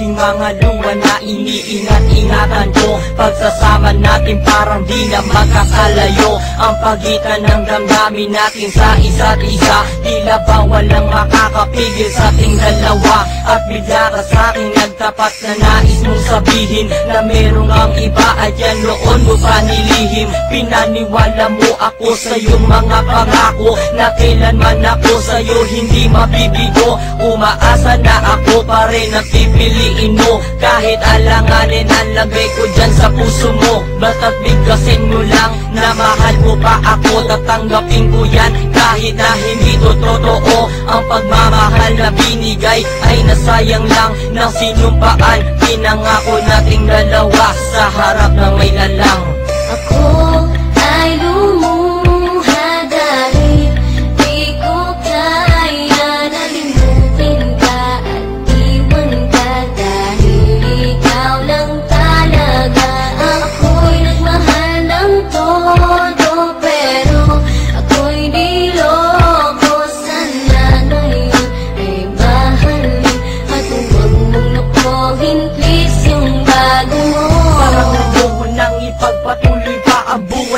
aking mga luha na iniingat-ingatan ko. Pagsasama natin parang di na magkakalayo Ang pagitan ng damdamin natin sa isa't isa. Tila ba walang makakapigil sa ating dalawa. At bigla ka sa akin nagtapat na nais mong sabihin Na merong ang iba at yan noon mo pa nilihim. Pinaniwala mo ako sa iyong mga pangako Na kailanman ako sa iyo hindi mabibigo. Umaasa na ako pa rin ang pipiliin mo. Kahit alanganin ang lagay ko dyan sa puso mo. Basta't bigkasin mo lang na mahal mo pa ako. Tatanggapin ko yan kahit na hindi to totoo. Ang pagmamahal na binigay ay nasayang lang. Ng sinumpaan Pinangako nating dalawa sa harap ng may lalang. Ako ay lumuha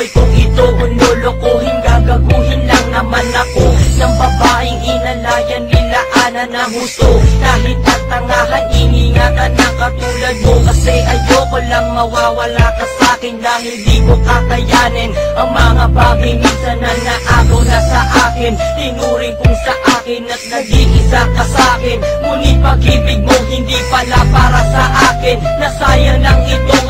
buhay kong ito Kung lolokohin, gagaguhin lang naman ako Ng babaeng inalayan nila ana ng husto Kahit tatangahan, iningatan ng katulad mo. Kasi ayoko lang mawawala ka sa akin Dahil di ko kakayanin Ang mga bagay minsan na naagaw na sa akin. Tinuring kong sa akin at nag-iisa ka sa akin. Ngunit pag-ibig mo hindi pala para sa akin. Nasayang lang itong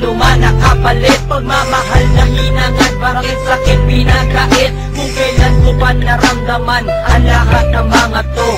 ng anuman Nakapalit pagmamahal na hinangad Bakit sakit pinagkait. Kung kailan ko pa naramdaman Ang lahat ng mga to